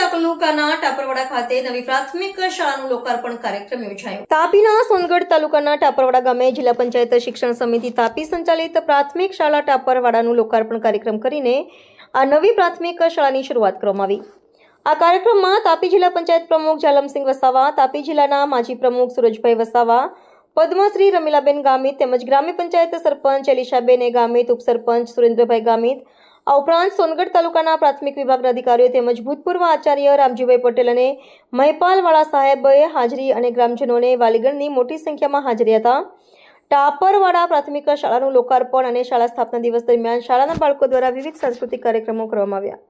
તાલુકાના ટાપરવાડા ખાતે નવી પ્રાથમિક શાળાનું લોકાર્પણ કાર્યક્રમ યોજાયો. તાપીના સોનગઢ તાલુકાના ટાપરવાડા ગામે જિલ્લા પંચાયત શિક્ષણ સમિતિ તાપી સંચાલિત પ્રાથમિક શાળા ટાપરવાડાનું લોકાર્પણ કાર્યક્રમ કરીને આ નવી પ્રાથમિક શાળાની શરૂઆત કરવામાં આવી. આ કાર્યક્રમમાં તાપી જિલ્લા પંચાયત પ્રમુખ જાલમસિંહ વસાવા, તાપી જિલ્લાના માજી પ્રમુખ સુરજભાઈ વસાવા પદ્મશ્રી રમીલાબેન ગામિત તેમજ ગ્રામ્ય પંચાયત સરપંચ એલિશાબેન એ ગામિત, ઉપસરપંચ સુરેન્દ્રભાઈ ગામિત, આ ઉપરાંત સોનગઢ તાલુકાના પ્રાથમિક વિભાગના અધિકારીઓ તેમજ ભૂતપૂર્વ આચાર્ય રામજીભાઈ પટેલ અને મહેપાલવાળા સાહેબે હાજરી અને ગ્રામજનોને વાલીગણની મોટી સંખ્યામાં હાજરી હતા. ટાપરવાડા પ્રાથમિક શાળાનું લોકાર્પણ અને શાળા સ્થાપના દિવસ દરમિયાન શાળાના બાળકો દ્વારા વિવિધ સાંસ્કૃતિક કાર્યક્રમો કરવામાં આવ્યા.